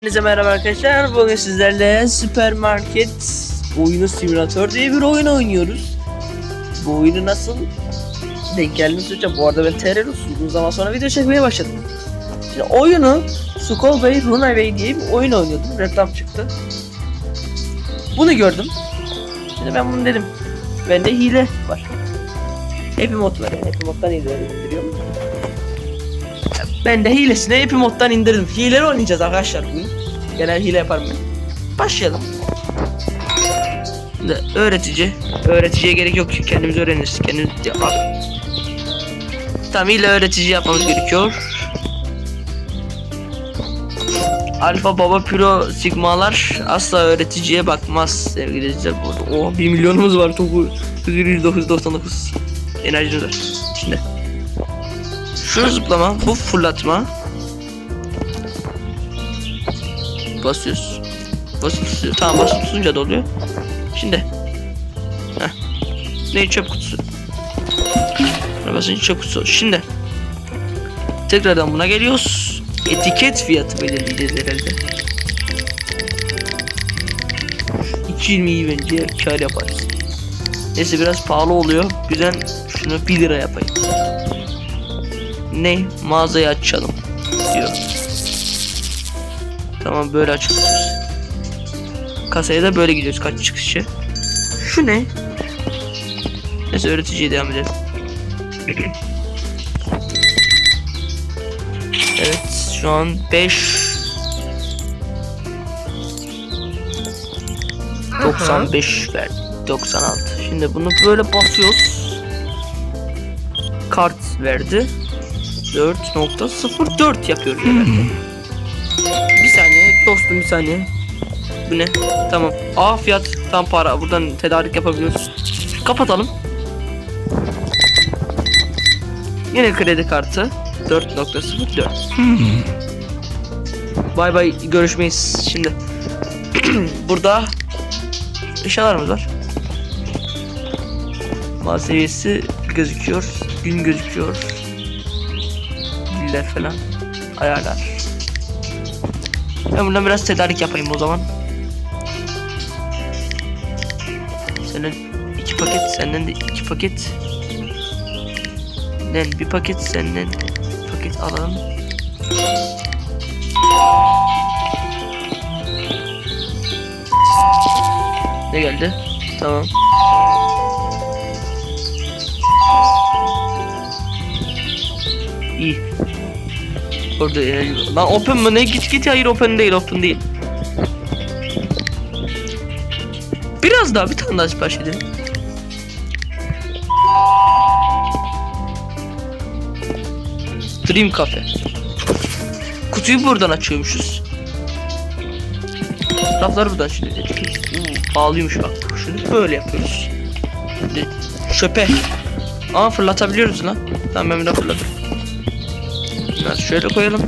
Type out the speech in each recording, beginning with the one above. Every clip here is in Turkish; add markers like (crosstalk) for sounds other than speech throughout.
Hepinize merhaba arkadaşlar. Bugün sizlerle süpermarket oyunu simülatör diye bir oyun oynuyoruz. Bu oyunu nasıl denk geldiniz hocam? Bu arada ben Terrorus uzun zaman sonra video çekmeye başladım. Şimdi oyunu Skull Bey, Runa Bey diye bir oyun oynuyordum. Reklam çıktı. Bunu gördüm. Şimdi ben bunu dedim. Bende hile var. Happy mod var yani. Happy moddan hile indiriyorum. Ben de hilesine Happy moddan indirdim. Hileleri oynayacağız arkadaşlar bugün. Genel hile yaparım ben. Başlayalım. Şimdi öğretici. Öğreticiye gerek yok. Kendimiz öğreniriz. Kendimiz... Ya, abi. Tamam hile öğretici yapmamız gerekiyor. Alfa Baba Pro Sigmalar asla öğreticiye bakmaz sevgili izleyiciler. Oh, 1 milyonumuz var topu 999 enerjimiz var. Şimdi şu zıplama, bu fırlatma. Basıyoruz. Basıyoruz. Tamam basıp tutunca da oluyor. Şimdi. Heh. Ne çöp kutusu. Basınca çöp kutusu. Şimdi. Tekrardan buna geliyoruz. Etiket fiyatı belirleyeceğiz herhalde. 2.20'yi bence kar yaparız. Neyse biraz pahalı oluyor. Güzel şunu 1 lira yapayım ne mağazayı açalım diyor. Tamam böyle açıyoruz. Kasaya da böyle gidiyoruz kaç çıkışı. Şu ne? Neyse öğreticiye devam edelim. (clears throat) evet şu an 5 95 verdi. 96. Şimdi bunu böyle basıyoruz. Kart verdi. 4.04 yapıyoruz herhalde. bir saniye dostum bir saniye. Bu ne? Tamam. A fiyat tam para. Buradan tedarik yapabiliyoruz. Kapatalım. Yine kredi kartı 4.04. bay bay görüşmeyiz şimdi. (clears throat) Burada eşyalarımız var. Mal seviyesi gözüküyor. Gün gözüküyor bilgiler falan ayarlar. Ben bundan biraz tedarik yapayım o zaman. Senden iki paket, senden de iki paket. Senden bir paket, senden paket alalım. Ne geldi? Tamam. İyi. Orada yani. Lan open mı ne git git hayır open değil open değil. Biraz daha bir tane daha sipariş edelim. Dream Cafe. Kutuyu buradan açıyormuşuz. Rafları buradan şimdi etiket. Hmm, pahalıymış bak. Şunu böyle yapıyoruz. Şimdi çöpe. Aa fırlatabiliyoruz lan. Tamam ben fırlatırım. Biraz şöyle koyalım.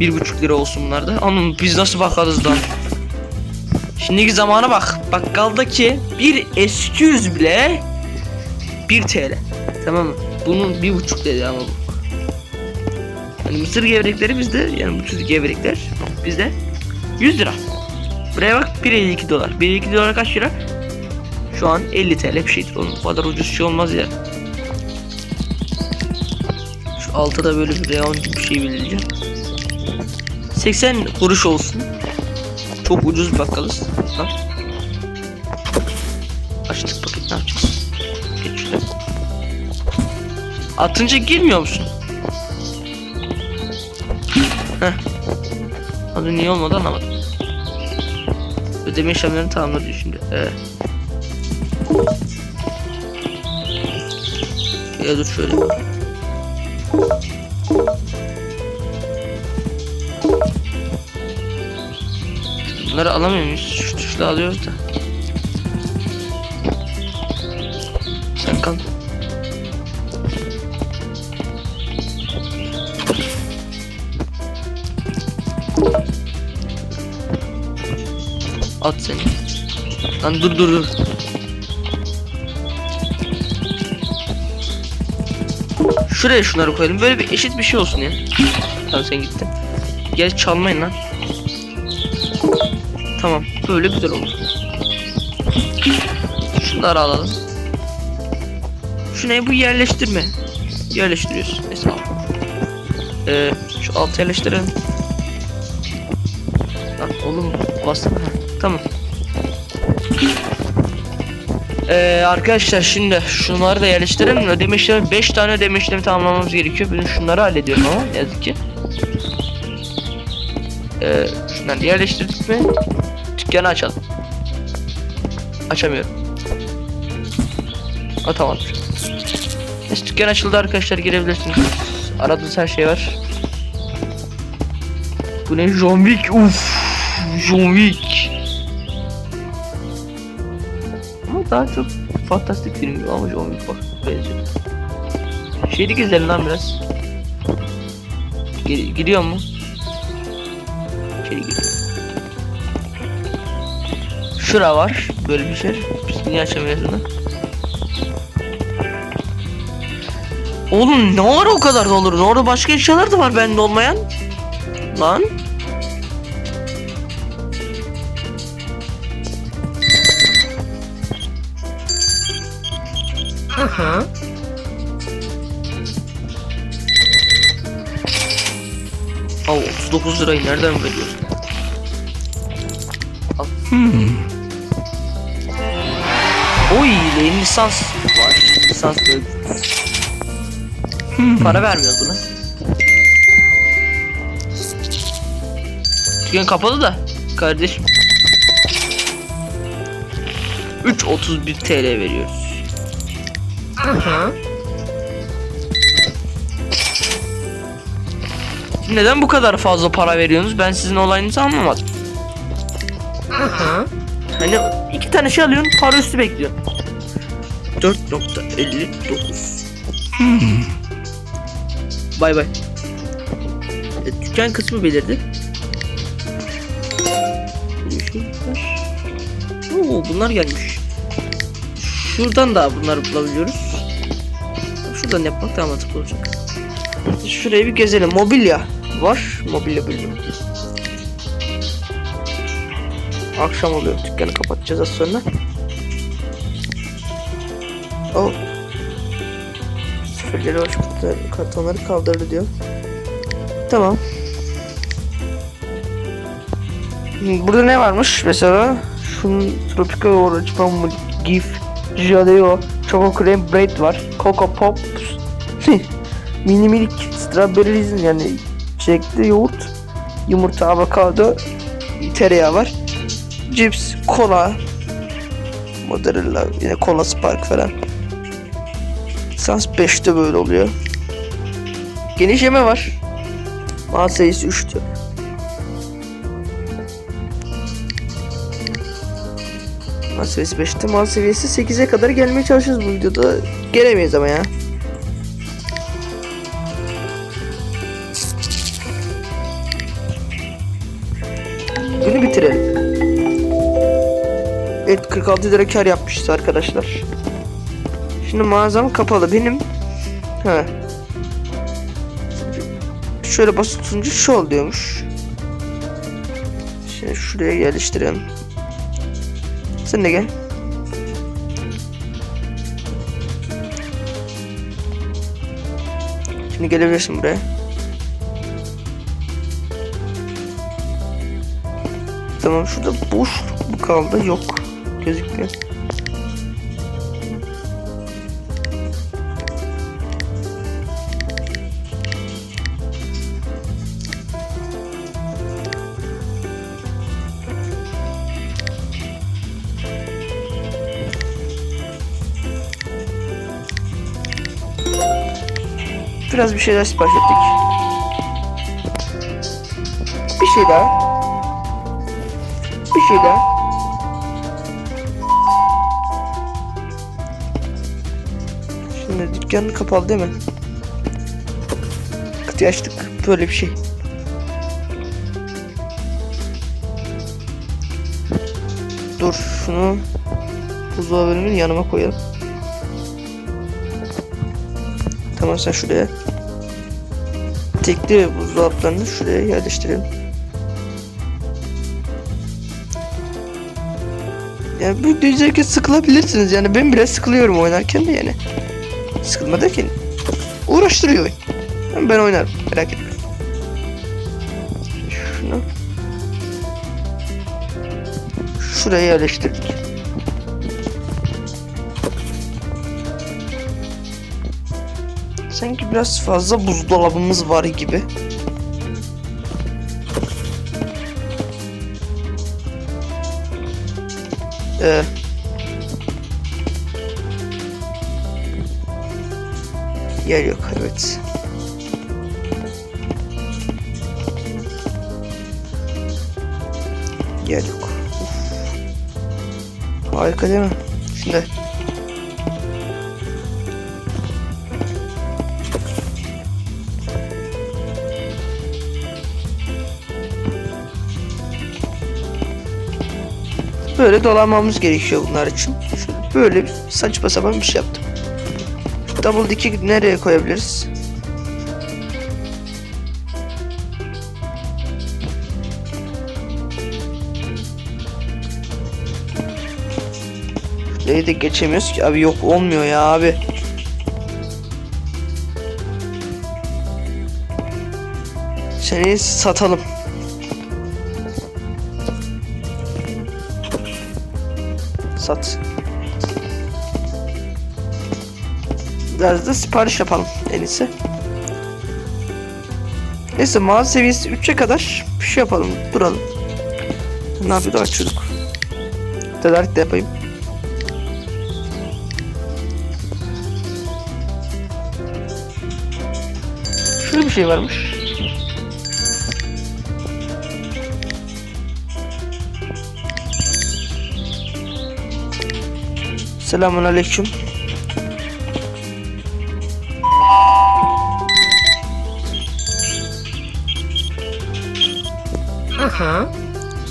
Bir buçuk lira olsun bunlar da. Anam biz nasıl bakarız lan? Şimdiki zamana bak. Bakkaldaki bir S200 bile 1 TL. Tamam mı? Bunun bir buçuk dedi ama bu. Yani mısır gevrekleri bizde yani bu tür gevrekler bizde 100 lira. Buraya bak 1.52 dolar. 1.52 dolar kaç lira? Şu an 50 TL bir şeydir. Onun bu kadar ucuz şey olmaz ya. Altıda böyle bir reyon gibi bir şey belirleyeceğim. 80 kuruş olsun. Çok ucuz bir bakkalız. Bak. Açtık paket ne yapacağız? Geç şuraya. Atınca girmiyor musun? Heh. Adı niye olmadı anlamadım. Ödeme işlemlerini tamamladı şimdi. Evet. Ya dur şöyle. Bunları alamıyor muyuz? Şu tuşla alıyoruz da. Sen kal. At seni. Lan dur dur dur. Şuraya şunları koyalım. Böyle bir eşit bir şey olsun ya. Tamam sen gittin. Gel çalmayın lan. Tamam. Böyle güzel oldu. Şunları alalım. Şu bu yerleştirme. Yerleştiriyoruz. Al. Ee, şu alt yerleştirelim. Lan oğlum bastım. Tamam. Ee, arkadaşlar şimdi şunları da yerleştirelim. Ödeme işlemi 5 tane ödeme tamamlamamız gerekiyor. Ben şunları hallediyorum ama yazık ki. Ee, şunları yerleştirdik mi? Dükkanı açalım. Açamıyorum. Atamadım. Neyse dükkan açıldı arkadaşlar girebilirsiniz. Aradığınız her şey var. Bu ne John Wick? Uf, John Wick. Ama daha çok fantastik film gibi ama John Wick bak benziyor. Şeydi gezelim lan biraz. Gi- gidiyor mu? Şey gidiyor. Şura var. Böyle bir şey. Biz niye açamıyoruz bunu? Oğlum ne var o kadar da olur? Orada başka eşyalar da var bende olmayan. Lan. Aha. Al 39 lirayı nereden veriyorsun? Al. Oy yeni lisans var. Lisans böyle. Para vermiyor buna. Dükkan kapalı da kardeşim. 3.31 TL veriyoruz. Neden bu kadar fazla para veriyorsunuz? Ben sizin olayınızı anlamadım. Hani iki tane şey alıyorsun, para üstü bekliyorsun. 4.59 Bay bay. E, dükkan kısmı belirdi. Oo, bunlar gelmiş. Şuradan da bunları bulabiliyoruz. Şuradan yapmak daha mantıklı olacak. Şurayı bir gezelim. Mobilya var. Mobilya bölümü. Akşam oluyor. Dükkanı kapatacağız az sonra. Oh. Sıfırları hoş kartonları kaldırdı diyor. Tamam. Burada ne varmış mesela? Şunun Tropical Orange Pamuk Gif Jadeo Choco Cream Bread var. Coco Pops (laughs) Mini Milk Strawberries yani çilekli yoğurt Yumurta, avokado Tereyağı var Cips, kola Mozzarella yine kola spark falan. Sans 5'te böyle oluyor. Geniş yeme var. Mal sayısı 3'tü Mal seviyesi 5'te mal seviyesi 8'e kadar gelmeye çalışıyoruz bu videoda. Gelemeyiz ama ya 6 lira kar yapmışız arkadaşlar. Şimdi mağazam kapalı. Benim he, şöyle basıp tutunca şu oluyormuş. Şimdi şuraya yerleştirelim. Sen de gel. Şimdi gelebilirsin buraya. Tamam şurada boşluk mu kaldı? Yok. Gözükmüyor. Biraz bir şeyler sipariş ettik. Bir şey. Dükkanın kapalı değil mi? Kutuyu açtık. Böyle bir şey. Dur şunu buzdolabı bölümünün yanıma koyalım. Tamam sen şuraya. tekli buzdolaplarını şuraya yerleştirelim. Yani bu diyecek sıkılabilirsiniz yani ben bile sıkılıyorum oynarken de yani. Sıkılma derken uğraştırıyor. Ama Ben oynarım merak etme. Şunu şuraya yerleştirdik. Sanki biraz fazla buzdolabımız var gibi. Ee, yer yok evet. Yer yok. Uf. Harika değil mi? Şimdi Böyle dolanmamız gerekiyor bunlar için. Böyle bir saçma sapan bir şey yaptım. Double dick'i nereye koyabiliriz? Şurayı da geçemiyoruz ki abi yok olmuyor ya abi. Seni satalım. Sat. Biraz da sipariş yapalım en iyisi. Neyse mağaza seviyesi 3'e kadar bir şey yapalım. Duralım. Ne yapıyordu açıyorduk. Tedarik de yapayım. Şöyle bir şey varmış. Selamun aleyküm. Aha.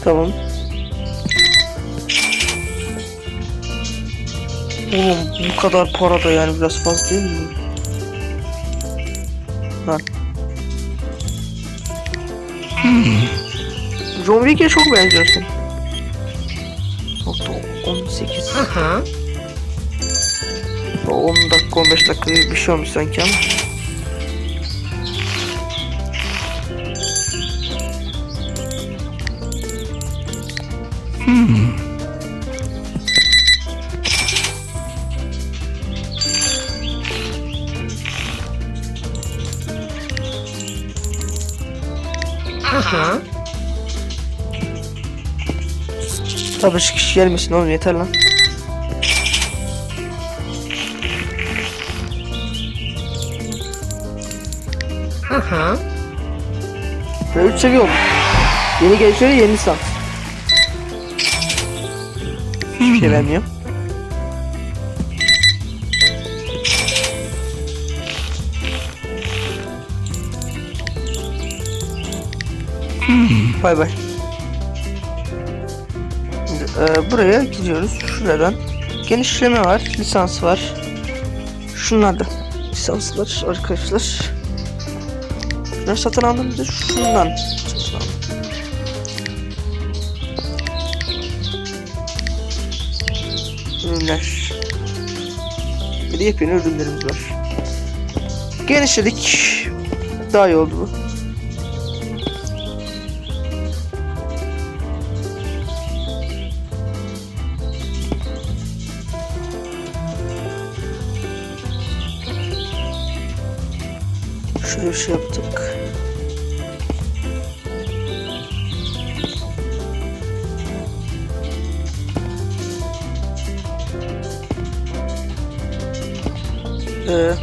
Tamam. Oğlum bu kadar para da yani biraz fazla değil mi? Lan. John Wick'e çok benziyorsun. Nokta 18. Aha. 10 dakika 15 dakika bir şey olmuş sanki ama. Aha. Tabii şu kişi gelmesin oğlum yeter lan. Aha. Ve 3 seviye oldu. Yeni gelişleri yeni san. Hiçbir şey vermiyor. Bay bay. Şimdi, e, buraya gidiyoruz. Şuradan. Genişleme var. Lisans var. Şunlar da lisanslar arkadaşlar. Şunları satın de şundan Ürünler. Bir de yepyeni ürünlerimiz var. Genişledik. Daha iyi oldu bu. Şöyle bir şey yaptık. Ee,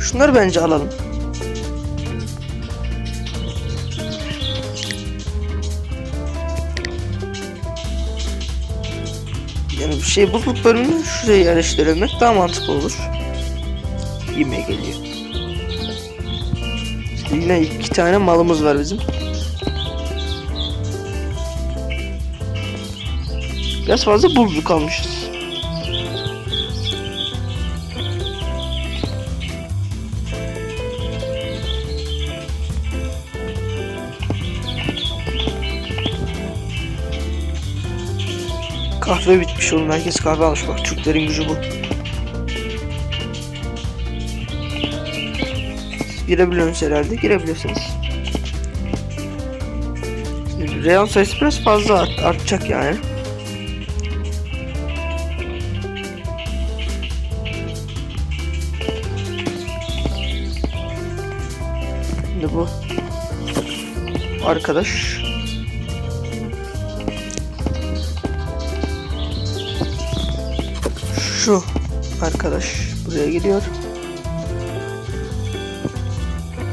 şunları bence alalım. Yani bir şey buzluk bölümünü şuraya yerleştiremek daha mantıklı olur. Yemeğe geliyor. Yine iki tane malımız var bizim. Biraz fazla buzluk almışız. Kahve bitmiş oğlum. Herkes kahve almış bak. Türklerin gücü bu. Girebiliyorsunuz herhalde. Girebilirsiniz. Reyon sayısı biraz fazla art artacak yani. Arkadaş şu arkadaş buraya geliyor.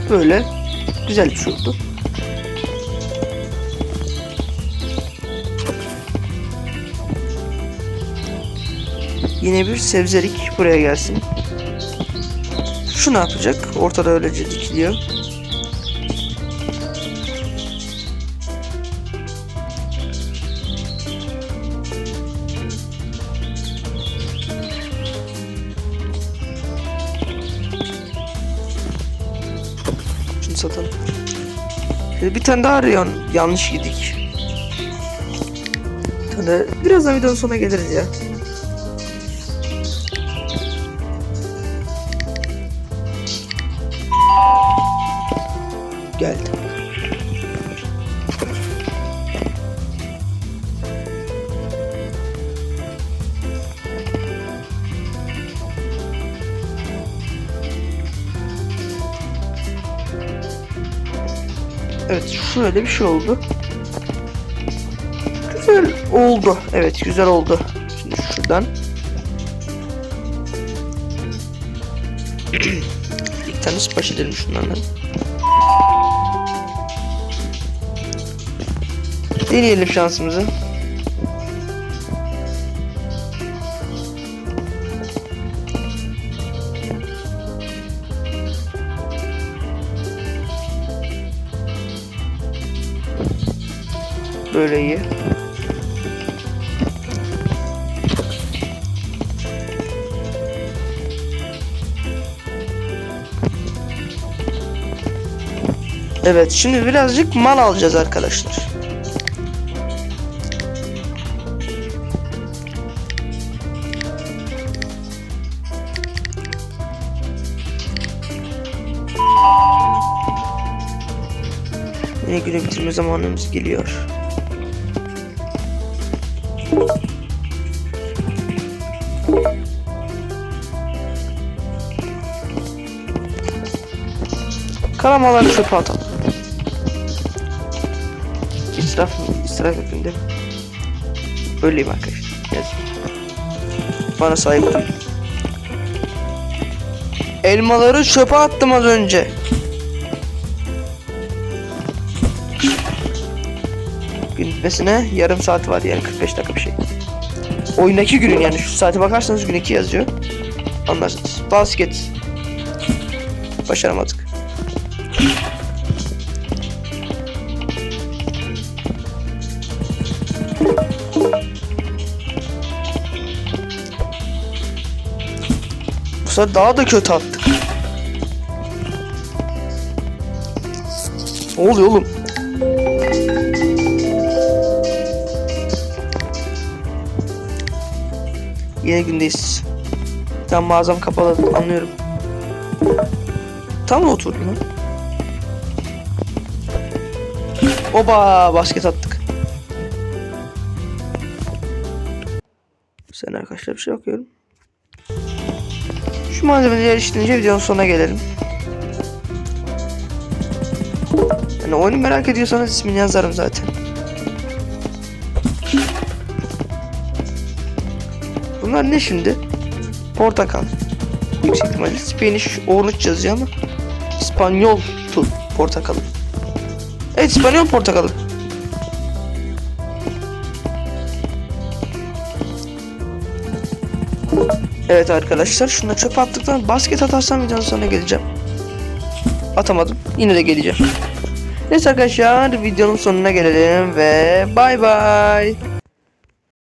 Böyle güzel bir şey. Yine bir sebzelik buraya gelsin. Şu ne yapacak? Ortada öylece dikiliyor. Satalım. Bir tane daha arıyor. Yanlış gidik. Bir tane birazdan videonun sonuna geliriz ya. Geldi. Evet şöyle bir şey oldu. Güzel oldu. Evet güzel oldu. Şimdi şuradan. İlk tane sipariş edelim şunlardan. Deneyelim şansımızı. Böyle iyi. Evet şimdi birazcık mal alacağız arkadaşlar. Yine günü bitirme zamanımız geliyor. Karamaları çöpe atalım. İsraf? İsraf yapayım değil mi? Öyleyim arkadaşlar. Yazık. Bana sahip olun. Elmaları çöpe attım az önce. Gün bitmesine yarım saat var yani 45 dakika bir şey. Oyundaki günün yani şu saate bakarsanız gün 2 yazıyor. Anlarsınız. Basket. Başaramadık. Sefer daha da kötü attık. Ne oluyor oğlum? Yine gündeyiz. Tam mağazam kapalı anlıyorum. Tam mı oturdu lan? Oba basket attık. Sen arkadaşlar bir şey bakıyorum. Şu malzemeleri işlenince videonun sonuna gelelim. Yani oyunu merak ediyorsanız ismini yazarım zaten. Bunlar ne şimdi? Portakal. Yüksek ihtimalle Spanish orange yazıyor ama İspanyol portakalı. Evet İspanyol portakalı. Evet arkadaşlar şunu çöpe attıktan basket atarsam videonun sonuna geleceğim. Atamadım. Yine de geleceğim. Neyse arkadaşlar videonun sonuna gelelim ve bay bay.